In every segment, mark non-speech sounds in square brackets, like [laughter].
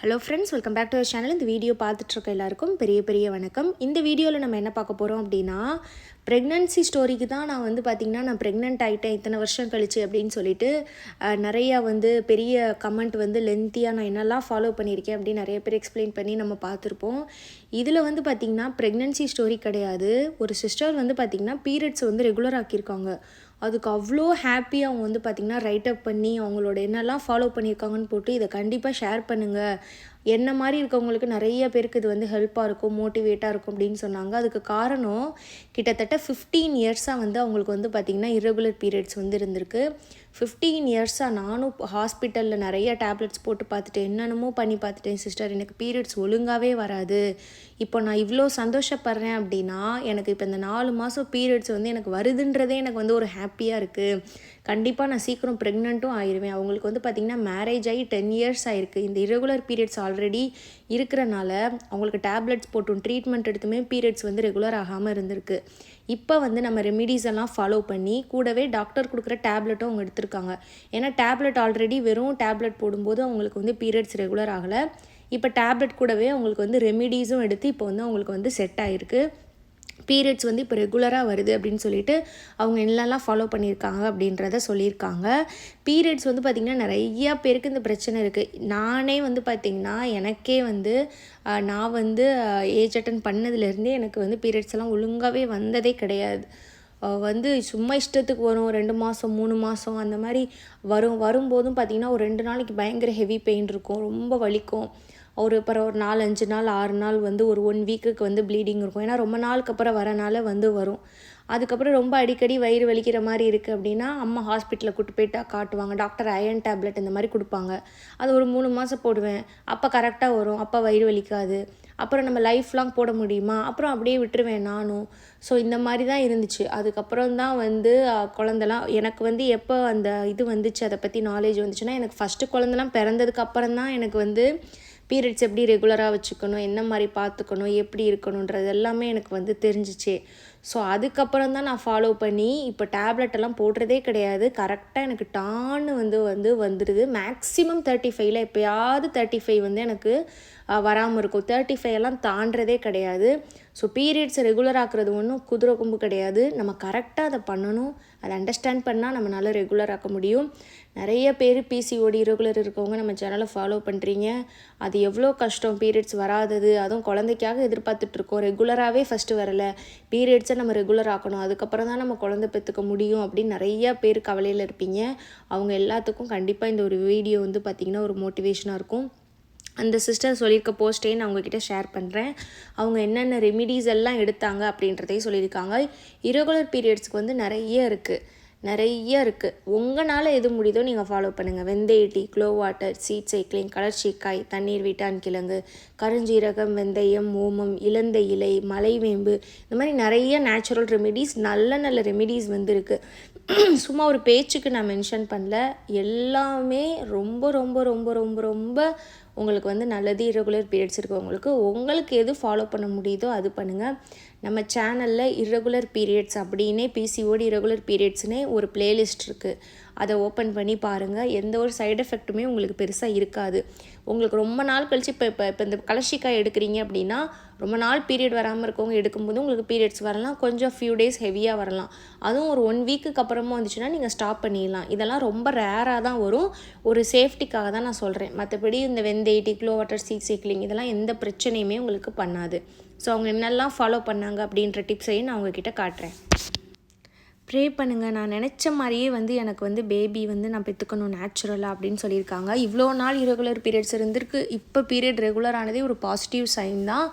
Hello friends welcome back to our channel இந்த video பார்த்துட்ருக்க எல்லாருக்கும் பெரிய பெரிய வணக்கம். இந்த வீடியோவில் நம்ம என்ன பார்க்க போகிறோம் அப்படின்னா ப்ரெக்னன்சி ஸ்டோரிக்கு தான் நான் வந்து பார்த்திங்கன்னா நான் ப்ரெக்னென்ட் ஆகிட்டேன் இத்தனை வருஷம் கழிச்சு அப்படின்னு சொல்லிட்டு நிறையா வந்து பெரிய கமெண்ட் வந்து லென்த்தியாக நான் என்னெல்லாம் ஃபாலோ பண்ணியிருக்கேன் அப்படின்னு நிறைய பேர் எக்ஸ்பிளைன் பண்ணி நம்ம பார்த்துருப்போம். இதில் வந்து பார்த்திங்கன்னா ப்ரெக்னன்சி ஸ்டோரி கிடையாது. ஒரு சிஸ்டர் வந்து பார்த்திங்கன்னா பீரியட்ஸ் வந்து ரெகுலர் ஆக்கியிருக்காங்க. அதுக்கு அவ்வளோ ஹாப்பியாக அவங்க வந்து பார்த்திங்கன்னா ரைட்டப் பண்ணி அவங்களோட என்னெல்லாம் ஃபாலோ பண்ணியிருக்காங்கன்னு போட்டு இதை கண்டிப்பாக ஷேர் பண்ணுங்கள் என்ன மாதிரி இருக்கவங்களுக்கு நிறைய பேருக்கு இது வந்து ஹெல்ப்பாக இருக்கும் மோட்டிவேட்டாக இருக்கும் அப்படின்னு சொன்னாங்க. அதுக்கு காரணம் கிட்டத்தட்ட ஃபிஃப்டீன் இயர்ஸாக வந்து அவங்களுக்கு வந்து பார்த்திங்கன்னா இரகுலர் பீரியட்ஸ் வந்து இருந்திருக்கு. ஃபிஃப்டீன் இயர்ஸாக நானும் ஹாஸ்பிட்டலில் நிறைய டேப்லெட்ஸ் போட்டு பார்த்துட்டேன் என்னென்னமோ பண்ணி பார்த்துட்டேன் சிஸ்டர் எனக்கு பீரியட்ஸ் ஒழுங்காகவே வராது. இப்போ நான் இவ்வளோ சந்தோஷப்படுறேன் அப்படின்னா எனக்கு இப்போ இந்த நாலு மாதம் பீரியட்ஸ் வந்து எனக்கு வருதுன்றதே எனக்கு வந்து ஒரு ஹாப்பியாக இருக்குது கண்டிப்பாக நான் சீக்கிரம் ப்ரெக்னெண்ட்டும் ஆயிடுவேன் அவங்களுக்கு வந்து பார்த்திங்கன்னா மேரேஜ் ஆகி டென் இயர்ஸ் ஆயிருக்கு. இந்த irregular பீரியட்ஸ் ஆல்ரெடி இருக்கிறனால அவங்களுக்கு டேப்லெட்ஸ் போட்டும் ட்ரீட்மெண்ட் எடுத்துமே பீரியட்ஸ் வந்து ரெகுலர் ஆகாமல் இருந்திருக்கு. இப்போ வந்து நம்ம ரெமிடிஸ் எல்லாம் ஃபாலோ பண்ணி கூடவே டாக்டர் கொடுக்குற டேப்லெட்டும் அவங்க எடுத்திருக்காங்க. ஏன்னா டேப்லெட் ஆல்ரெடி வெறும் டேப்லெட் போடும்போது அவங்களுக்கு வந்து பீரியட்ஸ் ரெகுலர் ஆகலை. இப்போ டேப்லெட் கூடவே அவங்களுக்கு வந்து ரெமிடிஸும் எடுத்து இப்போ வந்து அவங்களுக்கு வந்து செட் ஆகிருக்கு பீரியட்ஸ் வந்து இப்போ ரெகுலராக வருது அப்படின்னு சொல்லிட்டு அவங்க என்னெல்லாம் ஃபாலோ பண்ணியிருக்காங்க அப்படின்றத சொல்லியிருக்காங்க. பீரியட்ஸ் வந்து பார்த்திங்கன்னா நிறையா பேருக்கு இந்த பிரச்சனை இருக்குது நானே வந்து பார்த்திங்கன்னா எனக்கே வந்து நான் வந்து ஏஜ் அட்டன் பண்ணதுலேருந்தே எனக்கு வந்து பீரியட்ஸ் எல்லாம் ஒழுங்காகவே வந்ததே கிடையாது. வந்து சும்மா இஷ்டத்துக்கு வரும் ரெண்டு மாதம் மூணு மாதம் அந்த மாதிரி வரும் வரும்போதும் பார்த்திங்கன்னா ஒரு ரெண்டு நாளைக்கு பயங்கர ஹெவி பெயின் இருக்கும் ரொம்ப வலிக்கும். ஒரு அப்புறம் ஒரு நாலு அஞ்சு நாள் ஆறு நாள் வந்து ஒரு ஒன் வீக்குக்கு வந்து ப்ளீடிங் இருக்கும். ஏன்னா ரொம்ப நாளுக்கு அப்புறம் வரனால வந்து வரும். அதுக்கப்புறம் ரொம்ப அடிக்கடி வயிறு வலிக்கிற மாதிரி இருக்குது அப்படின்னா அம்மா ஹாஸ்பிட்டலில் கூட்டு போயிட்டா காட்டுவாங்க. டாக்டர் அயன் டேப்லெட் இந்த மாதிரி கொடுப்பாங்க. அது ஒரு மூணு மாதம் போடுவேன். அப்போ கரெக்டாக வரும். அப்போ வயிறு வலிக்காது. அப்புறம் நம்ம லைஃப் லாங் போட முடியுமா? அப்புறம் அப்படியே விட்டுருவேன் நானும். ஸோ இந்த மாதிரி தான் இருந்துச்சு. அதுக்கப்புறம் தான் வந்து அஹ், குழந்தலாம் எனக்கு வந்து எப்போ அந்த இது வந்துச்சு அதை பற்றி நாலேஜ் வந்துச்சுன்னா எனக்கு ஃபஸ்ட்டு குழந்தலாம் பிறந்ததுக்கு அப்புறம் தான் எனக்கு வந்து பீரியட்ஸ் எப்படி ரெகுலராக வச்சுக்கணும் என்ன மாதிரி பார்த்துக்கணும் எப்படி இருக்கணுன்றது எல்லாமே எனக்கு வந்து தெரிஞ்சிச்சு. ஸோ அதுக்கப்புறம் தான் நான் ஃபாலோ பண்ணி இப்போ டேப்லெட் எல்லாம் போடுறதே கிடையாது. கரெக்டாக எனக்கு டான்னு வந்து வந்து வந்துடுது மேக்ஸிமம் தேர்ட்டி ஃபைவ்ல எப்போயாவது தேர்ட்டி ஃபைவ் வந்து எனக்கு வராமல் இருக்கும். தேர்ட்டி ஃபைவ் எல்லாம் தாண்டதே கிடையாது. ஸோ பீரியட்ஸை ரெகுலர் ஆக்குறது ஒன்றும் குதிரை கொம்பு கிடையாது. நம்ம கரெக்டாக அதை பண்ணணும். அதை அண்டர்ஸ்டாண்ட் பண்ணால் நம்மளால் ரெகுலர் ஆக்க முடியும். நிறைய பேர் பிசிஓடி ரெகுலர் இருக்கவங்க நம்ம சேனலை ஃபாலோ பண்ணுறீங்க அது எவ்வளோ கஷ்டம்? பீரியட்ஸ் வராதது. அதுவும் குழந்தைக்காக எதிர்பார்த்துட்ருக்கோம் ரெகுலராகவே ஃபஸ்ட்டு வரலை. பீரியட்ஸை நம்ம ரெகுலர் ஆக்கணும். அதுக்கப்புறம் தான் நம்ம குழந்தை பெற்றுக்க முடியும் அப்படின்னு நிறைய பேர் கவலையில் இருப்பீங்க. அவங்க எல்லாத்துக்கும் கண்டிப்பாக இந்த ஒரு வீடியோ வந்து பார்த்திங்கன்னா ஒரு மோட்டிவேஷனாக இருக்கும். அந்த சிஸ்டர் சொல்லியிருக்க போஸ்ட்டே நான் உங்ககிட்ட ஷேர் பண்ணுறேன் அவங்க என்னென்ன ரெமிடிஸ் எல்லாம் எடுத்தாங்க அப்படின்றதையும் சொல்லியிருக்காங்க. இரகுலர் பீரியட்ஸ்க்கு வந்து நிறைய இருக்குது நிறைய இருக்குது உங்களால் எது முடியுதோ நீங்கள் ஃபாலோ பண்ணுங்கள் வெந்தய tea glow water seed cycling colour தண்ணீர் வீட்டான் கிழங்கு கருஞ்சீரகம் வெந்தயம் ஓமம் இழந்த இலை மலைவேம்பு இந்த மாதிரி நிறைய நேச்சுரல் ரெமிடிஸ் நல்ல நல்ல ரெமிடிஸ் வந்துருக்கு. [clears throat] சும்மா ஒரு பேச்சுக்கு நான் மென்ஷன் பண்ணல. எல்லாமே ரொம்ப ரொம்ப ரொம்ப ரொம்ப ரொம்ப உங்களுக்கு வந்து நல்லது இரகுலர் பீரியட்ஸ் இருக்கவங்களுக்கு உங்களுக்கு எது ஃபாலோ பண்ண முடியுதோ அது பண்ணுங்கள் நம்ம சேனலில் இரகுலர் பீரியட்ஸ் அப்படின்னே பிசிஓடி இரகுலர் பீரியட்ஸ்னே ஒரு பிளேலிஸ்ட் இருக்குது அதை ஓப்பன் பண்ணி பாருங்கள் எந்த ஒரு சைடு எஃபெக்ட்டுமே உங்களுக்கு பெருசாக இருக்காது. உங்களுக்கு ரொம்ப நாள் கழிச்சு இப்போ இப்போ இப்போ இந்த கலர்ஷிக்காய் எடுக்கிறீங்க அப்படின்னா ரொம்ப நாள் பீரியட் வராமல் இருக்கவங்க எடுக்கும்போது உங்களுக்கு பீரியட்ஸ் வரலாம். கொஞ்சம் ஃபியூ டேஸ் ஹெவியாக வரலாம். அதுவும் ஒரு ஒன் வீக்குக்கு அப்புறமா வந்துச்சுன்னா நீங்கள் ஸ்டாப் பண்ணிடலாம். இதெல்லாம் ரொம்ப ரேராக தான் வரும். ஒரு சேஃப்டிக்காக தான் நான் சொல்கிறேன் மற்றபடி இந்த வெந்த எயிட்டி க்ளோ வாட்டர் சீட் சைக்கிளிங் இதெல்லாம் எந்த பிரச்சனையுமே உங்களுக்கு பண்ணாது. ஸோ அவங்க என்னெல்லாம் ஃபாலோ பண்ணாங்க அப்படின்ற டிப்ஸையும் நான் உங்ககிட்ட காட்டுறேன். ப்ரே பண்ணுங்கள் நான் நினச்ச மாதிரியே வந்து எனக்கு வந்து பேபி வந்து நான் பெற்றுக்கணும் நேச்சுரலாக அப்படின்னு சொல்லியிருக்காங்க. இவ்வளோ நாள் இரகுலர் பீரியட்ஸ் இருந்திருக்கு. இப்போ பீரியட் ரெகுலர் ஆனதே ஒரு பாசிட்டிவ் சைன் தான்.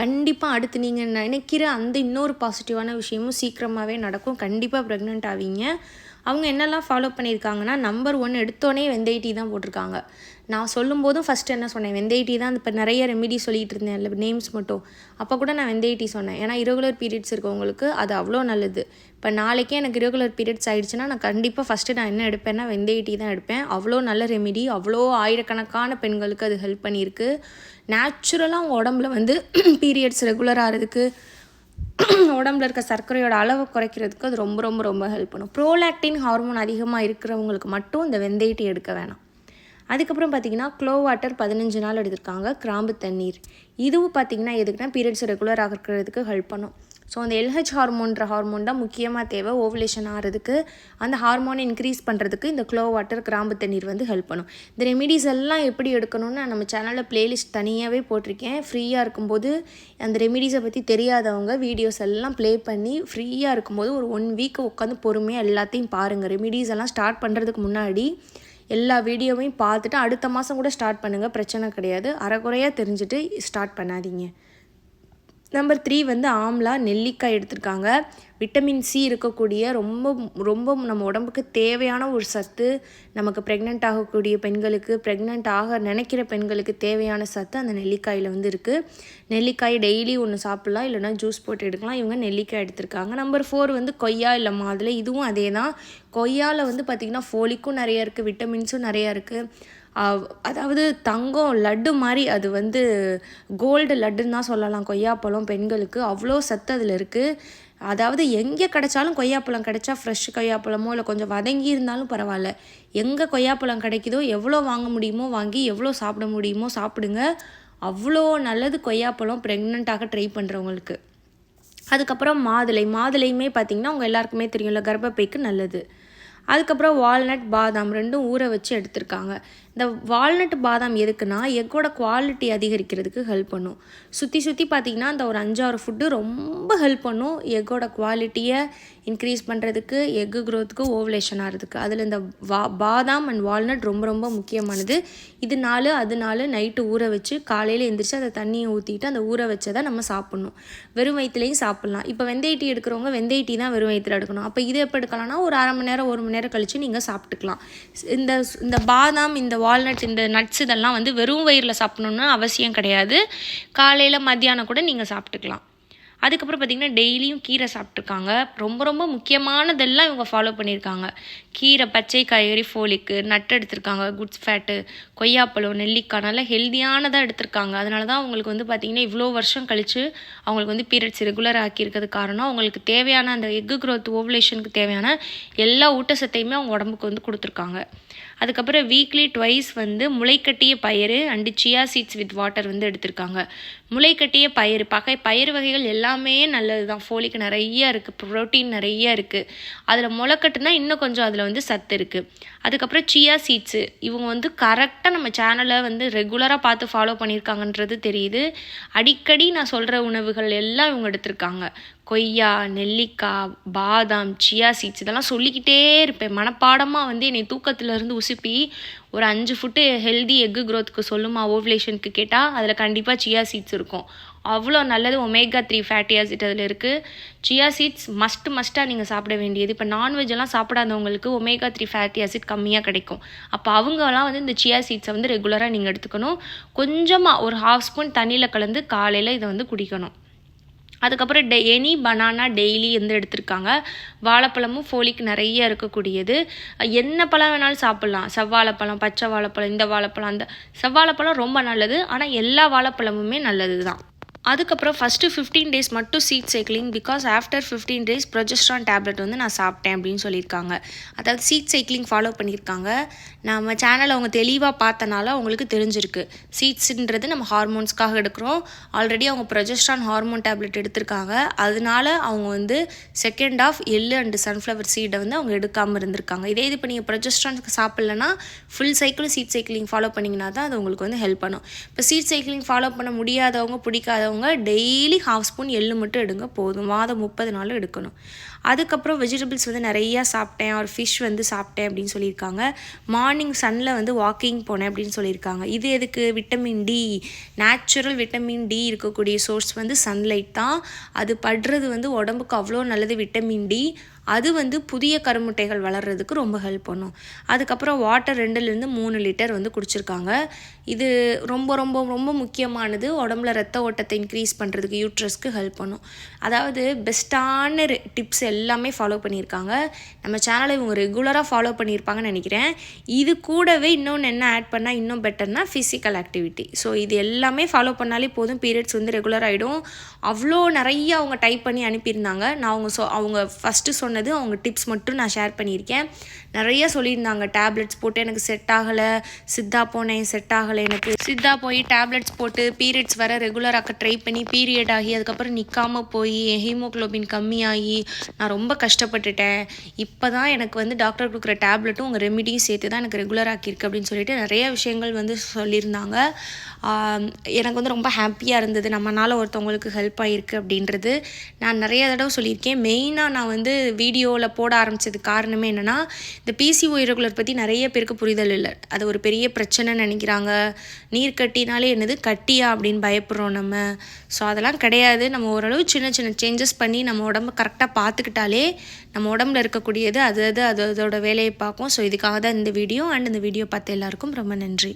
கண்டிப்பாக அடுத்து நீங்கள் நினைக்கிற அந்த இன்னொரு பாசிட்டிவான விஷயமும் சீக்கிரமாகவே நடக்கும். கண்டிப்பாக ப்ரெக்னென்ட் ஆவீங்க. அவங்க என்னெல்லாம் ஃபாலோ பண்ணியிருக்காங்கன்னா நம்பர் ஒன் எடுத்தோடனே வெந்தய டீ தான் போட்டிருக்காங்க. நான் சொல்லும்போதும் ஃபஸ்ட்டு என்ன சொன்னேன் வெந்தய டீ தான் இப்போ நிறைய ரெமிடி சொல்லிட்டு இருந்தேன் இல்லை நேம்ஸ் மட்டும். அப்போ கூட நான் வெந்தய டீ சொன்னேன். ஏன்னா இரகுலர் பீரியட்ஸ் இருக்கவங்களுக்கு அது அவ்வளோ நல்லது. இப்போ நாளைக்கே எனக்கு இரகுலர் பீரியட்ஸ் ஆகிடுச்சுன்னா நான் கண்டிப்பாக ஃபஸ்ட்டு நான் என்ன எடுப்பேன்னா வெந்தய டீ தான் எடுப்பேன். அவ்வளோ நல்ல ரெமிடி அவ்வளோ ஆயிரக்கணக்கான பெண்களுக்கு அது ஹெல்ப் பண்ணியிருக்கு. நேச்சுரலாக அவங்க உடம்புல வந்து பீரியட்ஸ் ரெகுலர் ஆகிறதுக்கு உடம்புல இருக்க சர்க்கரையோட அளவை குறைக்கிறதுக்கு அது ரொம்ப ரொம்ப ரொம்ப ஹெல்ப் பண்ணும். ப்ரோலாக்டின் ஹார்மோன் அதிகமாக இருக்கிறவங்களுக்கு மட்டும் இந்த வெந்தய டீ எடுக்க வேணாம். அதுக்கப்புறம் பார்த்தீங்கன்னா க்ளோ வாட்டர் பதினஞ்சு நாள் எடுத்திருக்காங்க கிராம்பு தண்ணீர். இதுவும் பார்த்தீங்கன்னா எதுக்குன்னா பீரியட்ஸ் ரெகுலர் ஆகிறதுக்கு ஹெல்ப் பண்ணும். ஸோ அந்த எல்ஹெச் ஹார்மோன்ற ஹார்மோன் தான் முக்கியமாக தேவை ஓவலேஷன் ஆகிறதுக்கு அந்த ஹார்மோனை இன்க்ரீஸ் பண்ணுறதுக்கு இந்த க்ளோ வாட்டர் கிராம்பு தண்ணீர் வந்து ஹெல்ப் பண்ணும். இந்த ரெமிடிஸ் எல்லாம் எப்படி எடுக்கணும்னு நம்ம சேனலில் பிளேலிஸ்ட் தனியாகவே போட்டிருக்கேன். ஃப்ரீயாக இருக்கும்போது அந்த ரெமிடிஸை பற்றி தெரியாதவங்க வீடியோஸ் எல்லாம் ப்ளே பண்ணி ஃப்ரீயாக இருக்கும்போது ஒரு ஒன் வீக் உட்காந்து பொறுமையாக எல்லாத்தையும் பாருங்கள் ரெமிடிஸ் எல்லாம் ஸ்டார்ட் பண்ணுறதுக்கு முன்னாடி எல்லா வீடியோவையும் பார்த்துட்டு அடுத்த மாதம் கூட ஸ்டார்ட் பண்ணுங்கள் பிரச்சனை கிடையாது. அரைக்குறையாக தெரிஞ்சுட்டு ஸ்டார்ட் பண்ணாதீங்க. நம்பர் த்ரீ வந்து ஆம்லா நெல்லிக்காய் எடுத்திருக்காங்க. விட்டமின் சி இருக்கக்கூடிய ரொம்ப ரொம்ப நம்ம உடம்புக்கு தேவையான ஒரு சத்து நமக்கு ப்ரெக்னென்ட் ஆகக்கூடிய பெண்களுக்கு ப்ரெக்னென்ட் ஆக நினைக்கிற பெண்களுக்கு தேவையான சத்து அந்த நெல்லிக்காயில் வந்து இருக்குது நெல்லிக்காய் டெய்லி ஒன்று சாப்பிட்லாம் இல்லைனா ஜூஸ் போட்டு எடுக்கலாம். இவங்க நெல்லிக்காய் எடுத்திருக்காங்க. நம்பர் ஃபோர் வந்து கொய்யா இல்லை மாதுளை இதுவும் அதே தான் கொய்யாவில் வந்து பார்த்திங்கன்னா ஃபோலிக்கும் நிறையா இருக்குது விட்டமின்ஸும் நிறையா இருக்குது அதாவது தங்கம் லட்டு மாதிரி அது வந்து கோல்டு லட்டுன்னு தான் சொல்லலாம். கொய்யாப்பழம் பெண்களுக்கு அவ்வளோ சத்து அதில் இருக்குது அதாவது எங்கே கிடைச்சாலும் கொய்யாப்பழம் கிடைச்சா ஃப்ரெஷ் கொய்யாப்பழமோ இல்லை கொஞ்சம் வதங்கி இருந்தாலும் பரவாயில்ல. எங்கே கொய்யாப்பழம் கிடைக்குதோ எவ்வளோ வாங்க முடியுமோ வாங்கி எவ்வளோ சாப்பிட முடியுமோ சாப்பிடுங்க. அவ்வளோ நல்லது கொய்யாப்பழம் ப்ரெக்னெண்ட்டாக ட்ரை பண்ணுறவங்களுக்கு அதுக்கப்புறம் மாதுளை. மாதுளையுமே பார்த்திங்கன்னா உங்கள் எல்லாருக்குமே தெரியும்ல கர்ப்பப்பைக்கு நல்லது. அதுக்கப்புறம் வால்நட் பாதாம் ரெண்டும் ஊற வச்சு எடுத்திருக்காங்க. இந்த வால்நட் பாதாம் எதுக்குன்னா எக்கோட குவாலிட்டி அதிகரிக்கிறதுக்கு ஹெல்ப் பண்ணும். சுற்றி சுற்றி பார்த்திங்கன்னா அந்த ஒரு அஞ்சாறு ஃபுட்டு ரொம்ப ஹெல்ப் பண்ணும். எக்கோட குவாலிட்டியை இன்க்ரீஸ் பண்ணுறதுக்கு எக்கு க்ரோத்துக்கு ஓவலேஷன் ஆகிறதுக்கு அதில் இந்த வா பாதாம் அண்ட் வால்நட் ரொம்ப ரொம்ப முக்கியமானது. இது நாலு அது நாலு நைட்டு ஊற வச்சு காலையில் எழுந்திரிச்சு அதை தண்ணியை ஊற்றிட்டு அந்த ஊற வச்சதை நம்ம சாப்பிட்ணும். வெறும் வயிற்றுலையும் சாப்பிட்லாம். இப்போ வெந்தய டீ எடுக்கிறவங்க வெந்தய டீ தான் வெறும் வயிற்றில் எடுக்கணும். அப்போ இது எப்போ எடுக்கலாம்னா ஒரு அரை மணி நேரம் ஒரு மணி நேரம் கழித்து நீங்கள் சாப்பிட்டுக்கலாம். இந்த இந்த பாதாம் இந்த வால்நட் இந்த நட்ஸ் இதெல்லாம் வந்து வெறும் வயிறில் சாப்பிடணுன்னு அவசியம் கிடையாது. காலையில் மத்தியானம் கூட நீங்கள் சாப்பிட்டுக்கலாம். அதுக்கப்புறம் பார்த்திங்கன்னா டெய்லியும் கீரை சாப்பிட்ருக்காங்க ரொம்ப ரொம்ப முக்கியமானதெல்லாம் இவங்க ஃபாலோ பண்ணியிருக்காங்க. கீரை பச்சை காய்கறி ஃபோலிக்கு நட்டு எடுத்திருக்காங்க குட்ஸ் ஃபேட்டு கொய்யாப்பழம் நெல்லிக்காய் நல்லா ஹெல்த்தியானதாக எடுத்திருக்காங்க. அதனால தான் அவங்களுக்கு வந்து பார்த்திங்கன்னா இவ்வளோ வருஷம் கழித்து அவங்களுக்கு வந்து பீரியட்ஸ் ரெகுலர் ஆக்கியிருக்கிறது காரணம் அவங்களுக்கு தேவையான அந்த எக்கு க்ரோத் ஓவலேஷனுக்கு தேவையான எல்லா ஊட்டச்சத்தையுமே அவங்க உடம்புக்கு வந்து கொடுத்துருக்காங்க. அதுக்கப்புறம் வீக்லி ட்வைஸ் வந்து முளைக்கட்டிய பயிறு and chia seeds with water வந்து எடுத்திருக்காங்க. முளைக்கட்டிய பயிறு. பகை பயிறு வகைகள் எல்லாமே நல்லது தான் ஃபோலிக் நிறைய இருக்குது ப்ரோட்டீன் நிறைய இருக்குது அதில் முளைக்கட்டுனா இன்னும் கொஞ்சம் அதில் வந்து சத்து இருக்குது அதுக்கப்புறம் சியா சீட்ஸு இவங்க வந்து கரெக்டாக நம்ம சேனலை வந்து ரெகுலராக பார்த்து ஃபாலோ பண்ணியிருக்காங்கன்றது தெரியுது. அடிக்கடி நான் சொல்கிற உணவுகள் எல்லாம் இவங்க எடுத்திருக்காங்க. கொய்யா நெல்லிக்காய் பாதாம் சியா சீட்ஸ் இதெல்லாம் சொல்லிக்கிட்டே இருப்பேன். மனப்பாடமாக வந்து என்னை தூக்கத்துலேருந்து உசுப்பி ஒரு அஞ்சு ஃபுட்டு ஹெல்தி எக்கு க்ரோத்துக்கு சொல்லுமா ஓவலேஷனுக்கு கேட்டால் அதில் கண்டிப்பாக சியா சீட்ஸ் இருக்கும். அவ்வளோ நல்லது ஒமேகா த்ரீ ஃபேட்டி ஆசிட் அதில் இருக்குது சியா சீட்ஸ் மஸ்ட் மஸ்ட்டாக நீங்கள் சாப்பிட வேண்டியது. இப்போ நான்வெஜ்ஜெல்லாம் சாப்பிடாதவங்களுக்கு ஒமேகா த்ரீ ஃபேட்டி ஆசிட் கம்மியாக கிடைக்கும். அப்போ அவங்கலாம் வந்து இந்த சியா சீட்ஸை வந்து ரெகுலராக நீங்கள் எடுத்துக்கணும். கொஞ்சமாக ஒரு ஹாஃப் ஸ்பூன் தண்ணியில் கலந்து காலையில் இதை வந்து குடிக்கணும். அதுக்கப்புறம் டெ எனி பனானா டெய்லி வந்து எடுத்திருக்காங்க? வாழைப்பழமும் ஃபோலிக் நிறைய இருக்கக்கூடியது. என்ன பழம் வேணாலும் சாப்பிட்லாம். செவ்வாழைப்பழம் பச்சை வாழைப்பழம் இந்த வாழைப்பழம் அந்த செவ்வாழைப்பழம் ரொம்ப நல்லது. ஆனால் எல்லா வாழைப்பழமுமே நல்லது தான் அதுக்கப்புறம் ஃபஸ்ட்டு ஃபிஃப்டீன் டேஸ் மட்டும் seed cycling because after fifteen days progesterone tablet வந்து நான் சாப்பிட்டேன் அப்படின்னு சொல்லியிருக்காங்க. அதாவது சீட் சைக்கிளிங் ஃபாலோ பண்ணியிருக்காங்க. நம்ம சேனலை அவங்க தெளிவாக பார்த்தனால அவங்களுக்கு தெரிஞ்சிருக்கு. சீட்ஸுன்றது நம்ம ஹார்மோன்ஸ்க்காக எடுக்கிறோம். ஆல்ரெடி அவங்க ப்ரொஜெஸ்ட்ரான் ஹார்மோன் டேப்லெட் எடுத்திருக்காங்க. அதனால அவங்க வந்து செகண்ட் ஆஃப் எள்ளு அண்டு சன்ஃப்ளவர் சீடை வந்து அவங்க எடுக்காமல் இருந்திருக்காங்க. இதே இது இப்போ நீங்கள் ப்ரொஜெஸ்ட்ரானுக்கு சாப்பிட்லன்னா ஃபுல் சைக்கிளும் சீட் சைக்கிளிங் ஃபாலோ பண்ணிங்கன்னா தான் அது உங்களுக்கு வந்து ஹெல்ப் பண்ணும். இப்போ சீட் சைக்கிளிங் ஃபாலோ பண்ண முடியாதவங்க பிடிக்காதவங்க டெய்லி ஹாஃப் ஸ்பூன் எள்ளு மட்டும் எடுங்க. போதும். மாதம் முப்பது நாள் எடுக்கணும். அதுக்கப்புறம் வெஜிடபிள்ஸ் வந்து நிறையா சாப்பிட்டேன். ஒரு ஃபிஷ் வந்து சாப்பிட்டேன் அப்படின்னு சொல்லியிருக்காங்க. மா மார்னிங் சன்னில் வந்து வாக்கிங் போனேன் அப்படின்னு சொல்லியிருக்காங்க. இது எதுக்கு? Vitamin D natural vitamin D இருக்கக்கூடிய சோர்ஸ் வந்து சன்லைட் தான். அது படுறது வந்து உடம்புக்கு அவ்வளோ நல்லது விட்டமின் டி அது வந்து புதிய கருமுட்டைகள் வளர்கிறதுக்கு ரொம்ப ஹெல்ப் பண்ணும். அதுக்கப்புறம் வாட்டர் ரெண்டுலேருந்து மூணு லிட்டர் வந்து குடிச்சிருக்காங்க. இது ரொம்ப ரொம்ப ரொம்ப முக்கியமானது. உடம்புல ரத்த ஓட்டத்தை இன்க்ரீஸ் பண்ணுறதுக்கு யூட்ரஸ்க்கு ஹெல்ப் பண்ணும். அதாவது பெஸ்ட்டான டிப்ஸ் எல்லாமே ஃபாலோ பண்ணியிருக்காங்க. நம்ம சேனலை இவங்க ரெகுலராக ஃபாலோ பண்ணியிருப்பாங்கன்னு நினைக்கிறேன். இது கூடவே இன்னொன்று என்ன ஆட் பண்ணால் இன்னும் பெட்டர்னா ஃபிசிக்கல் ஆக்டிவிட்டி ஸோ இது எல்லாமே ஃபாலோ பண்ணாலே போதும். பீரியட்ஸ் வந்து ரெகுலர் ஆகிடும் அவ்வளோ நிறைய அவங்க டைப் பண்ணி அனுப்பியிருந்தாங்க. நான் அவங்க சொ அவங்க ஃபஸ்ட்டு சொன்ன சொன்னது அவங்க டிப்ஸ் மட்டும் நான் ஷேர் பண்ணியிருக்கேன். நிறைய சொல்லியிருந்தாங்க டேப்லெட்ஸ் போட்டு எனக்கு செட் ஆகலை சித்தா போனேன் செட் ஆகலை எனக்கு. சித்தா போய் டேப்லெட்ஸ் போட்டு பீரியட்ஸ் வர ரெகுலராக ட்ரை பண்ணி பீரியட் ஆகி அதுக்கப்புறம் நிற்காம போய் ஹீமோக்ளோபின் கம்மியாகி நான் ரொம்ப கஷ்டப்பட்டுட்டேன். இப்போ தான் எனக்கு வந்து டாக்டர் கொடுக்குற டேப்லெட்டும் உங்கள் ரெமிடியும் சேர்த்து தான் எனக்கு ரெகுலர் ஆக்கியிருக்கு அப்படின்னு சொல்லிட்டு நிறைய விஷயங்கள் வந்து சொல்லியிருந்தாங்க. எனக்கு வந்து ரொம்ப ஹாப்பியாக இருந்தது. நம்மனால ஒருத்தவங்களுக்கு ஹெல்ப் ஆகிருக்கு அப்படின்றது. நான் நிறைய தடவை சொல்லியிருக்கேன். மெயினாக நான் வந்து வீடியோவில் போட ஆரம்பித்தது காரணமே என்னென்னா இந்த பிசிஓ இரகுலர் பற்றி நிறைய பேருக்கு புரிதல் இல்லை. அது ஒரு பெரிய பிரச்சனைன்னு நினைக்கிறாங்க. நீர் கட்டினாலே என்னது? கட்டியா அப்படின்னு பயப்படுறோம் நம்ம. ஸோ அதெல்லாம் கிடையாது. நம்ம ஓரளவு சின்ன சின்ன சேஞ்சஸ் பண்ணி நம்ம உடம்ப கரெக்டாக பார்த்துக்கிட்டாலே நம்ம உடம்புல இருக்கக்கூடியது அது அது அது அதோட வேலையை பார்க்கும். ஸோ இதுக்காக தான் இந்த வீடியோ அண்ட் இந்த வீடியோ பார்த்த எல்லாருக்கும் ரொம்ப நன்றி.